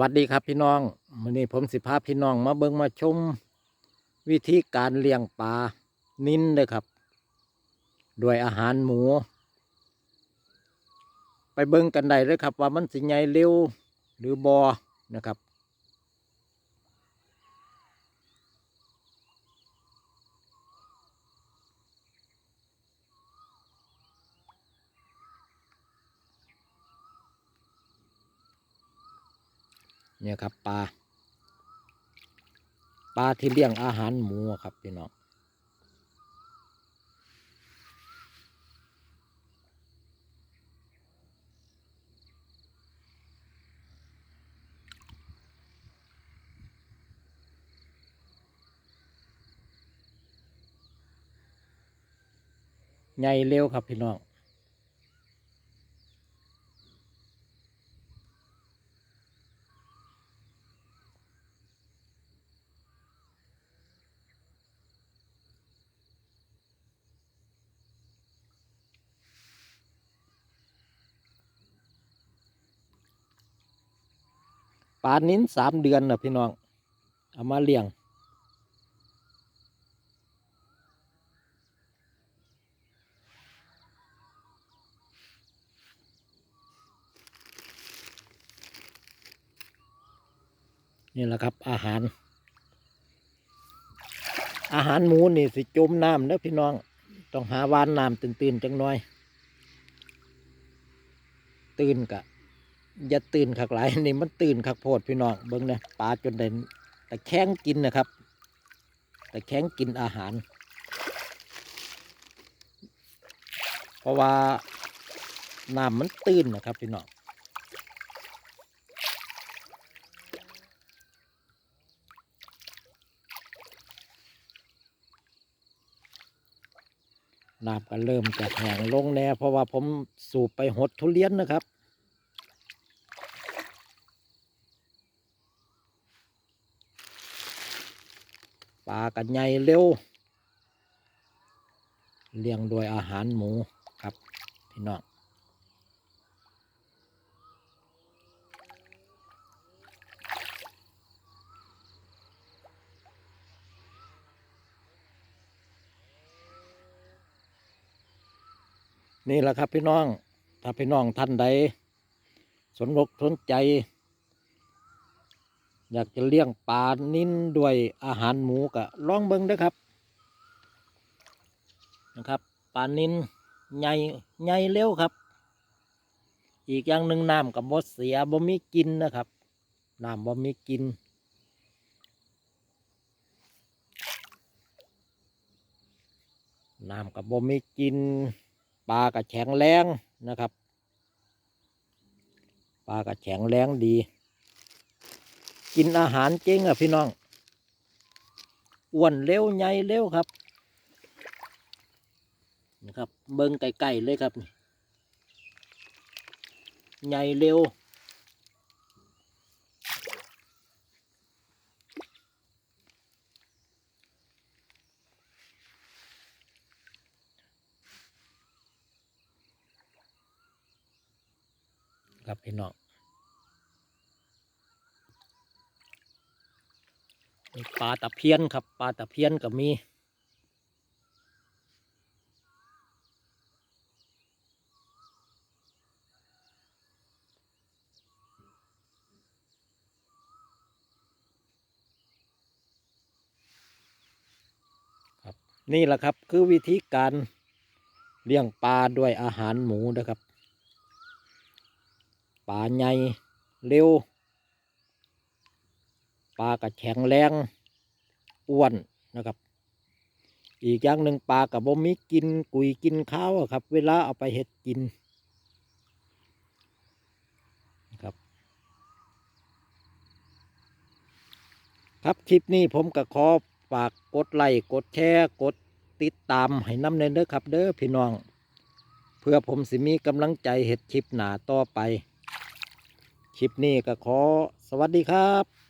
วัสดีครับพี่น้องวันนี้ผมสิพาพี่น้องมาเบิ้งมาชม วิธีการเลี้ยงปลานิ้นเลยครับ ด้วยอาหารหมู ไปเบิ้งกันได้เลยครับ ว่ามันสิใหญ่เร็วหรือบอนะครับ เนี่ยครับปลาปลาที่เลี้ยงอาหารหมูครับพี่น้องใหญ่เร็วครับพี่น้อง ปลานิ้นสามเดือนนะพี่น้อง เอามาเลี้ยง นี่แหละครับอาหาร อาหารหมูนี่สิจมน้ำเด้อพี่น้อง ต้องหาวานน้ำตื่นๆจังหน่อย ตื่นกะ อย่าตื่นคักหลายนี่มันตื่นคักโพดพี่น้องเบิ้งเนี่ยปลาจนได้แต่แข้งกินนะครับ แต่แข้งกินอาหาร เพราะว่าน้ำมันตื่นนะครับพี่น้องน้ำก็เริ่มจะแห้งลงแน่เพราะว่าผมสูบไปหดทุเรียนนะครับ ปลากันใหญ่เร็ว เลี้ยงโดยอาหารหมูครับพี่น้องนี่แหละครับพี่น้อง ถ้าพี่น้องท่านใด สนอกสนใจ อยากจะเลี้ยงปลานิ้นด้วยอาหารหมูกะลองเบิ้งเด้ครับนะครับปลานิ้นใหญ่ใหญ่เร็วครับ อีกอย่างหนึ่งน้ำกับบ่เสียบ่มีกินนะครับน้ำบ่มีกินน้ำกับบ่มีกินปลากับแข็งแรงนะครับปลากับแข็งแรงดี กินอาหารเจ๊งอะพี่น้องอ้วนเร็วใหญ่เร็วครับนะครับ เบิ้งไก่ๆเลยครับใหญ่เร็วครับพี่น้อง ปลาตะเพียนครับปลาตะเพียนก็มีครับนี่แหละครับคือวิธีการเลี้ยงปลาด้วยอาหารหมูนะครับปลาใหญ่เร็ว ปลากระแข็งแรงอ้วนนะครับ อีกอย่างหนึ่งปลากับบ่มีกินกุยกินข้าวครับ เวลาเอาไปเห็ดกินครับครับคลิปนี้ผมก็ขอฝากกดไลค์กดแชร์กดติดตามให้น้ำเนเด้อครับเด้อพี่น้อง เพื่อผมสิมีกำลังใจเห็ดคลิปหนาต่อไป คลิปนี้ก็ขอสวัสดีครับ